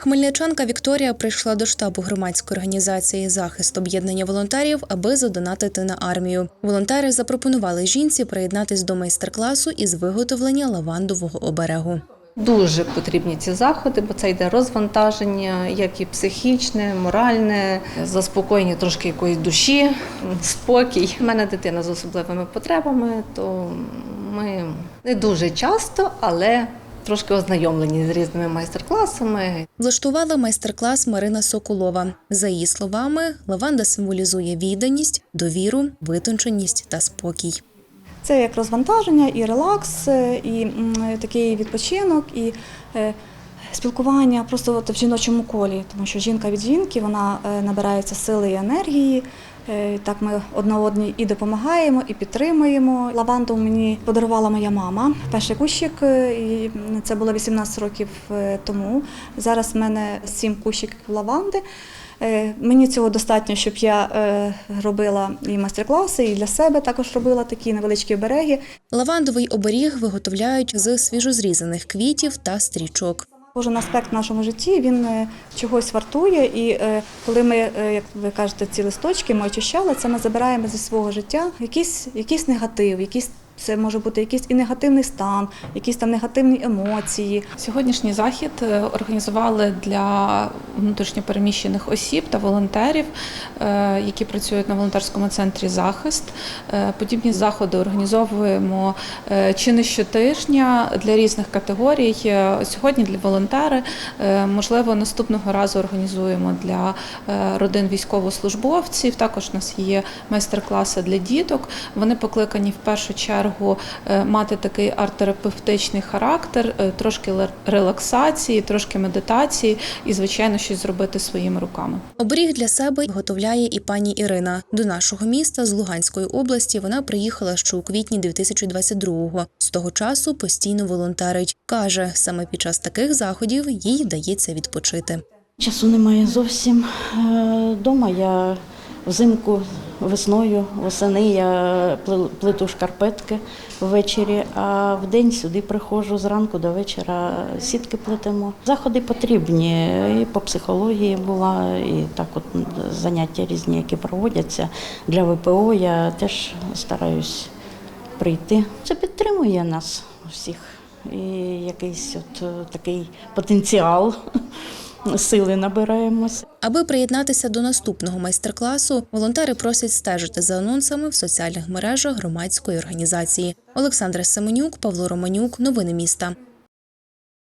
Хмельничанка Вікторія прийшла до штабу громадської організації захист об'єднання волонтерів, аби задонатити на армію. Волонтери запропонували жінці приєднатись до майстер-класу із виготовлення лавандового оберегу. Дуже потрібні ці заходи, бо це йде розвантаження, як і психічне, моральне, заспокоєння трошки якоїсь душі, спокій. У мене дитина з особливими потребами, то ми не дуже часто, але трошки ознайомлені з різними майстер-класами. Влаштувала майстер-клас Марина Соколова. За її словами, лаванда символізує відданість, довіру, витонченість та спокій. Це як розвантаження, і релакс, е, і такий відпочинок, і е, спілкування просто от в жіночому колі, тому що жінка від жінки вона е, набирається сили і енергії. Е, Так ми одна одній і допомагаємо, і підтримуємо. Лаванду мені подарувала моя мама. Перший кущик, е, і це було 18 років е, тому. Зараз в мене сім кущиків лаванди. Мені цього достатньо, щоб я робила і майстер-класи, і для себе також робила такі невеличкі обереги. Лавандовий оберіг виготовляють з свіжозрізаних квітів та стрічок. Кожен аспект в нашому житті він е, чогось вартує, і е, коли ми, е, як ви кажете, ці листочки ми очищали, це ми забираємо зі свого життя якийсь, якийсь негатив, якийсь. Це може бути якийсь і негативний стан, якісь там негативні емоції. Сьогоднішній захід е, організували для внутрішньопереміщених осіб та волонтерів, е, які працюють на волонтерському центрі захист. Е, Подібні заходи організовуємо чи не щотижня для різних категорій. Сьогодні для волонтери, можливо, наступного разу організуємо для родин військовослужбовців. Також у нас є майстер-класи для діток. Вони покликані в першу чергу е, мати такий арт-терапевтичний характер, е, трошки релаксації, трошки медитації і, звичайно, щось зробити своїми руками. Оберіг для себе виготовляє і пані Ірина. До нашого міста з Луганської області вона приїхала ще у квітні 2022-го. З того часу постійно волонтерить. Каже, саме під час таких заходів їй вдається відпочити. Часу немає зовсім. Е, Дома я взимку, весною, восени я плету шкарпетки ввечері, а вдень сюди приходжу зранку до вечора сітки плетемо. Заходи потрібні. І по психології була, і так от заняття різні, які проводяться. Для ВПО я теж стараюсь прийти. Це підтримує нас всіх. І якийсь от е, такий потенціал сили набираємося. Аби приєднатися до наступного майстер-класу, волонтери просять стежити за анонсами в соціальних мережах громадської організації. Олександра Семенюк, Павло Романюк. Новини міста.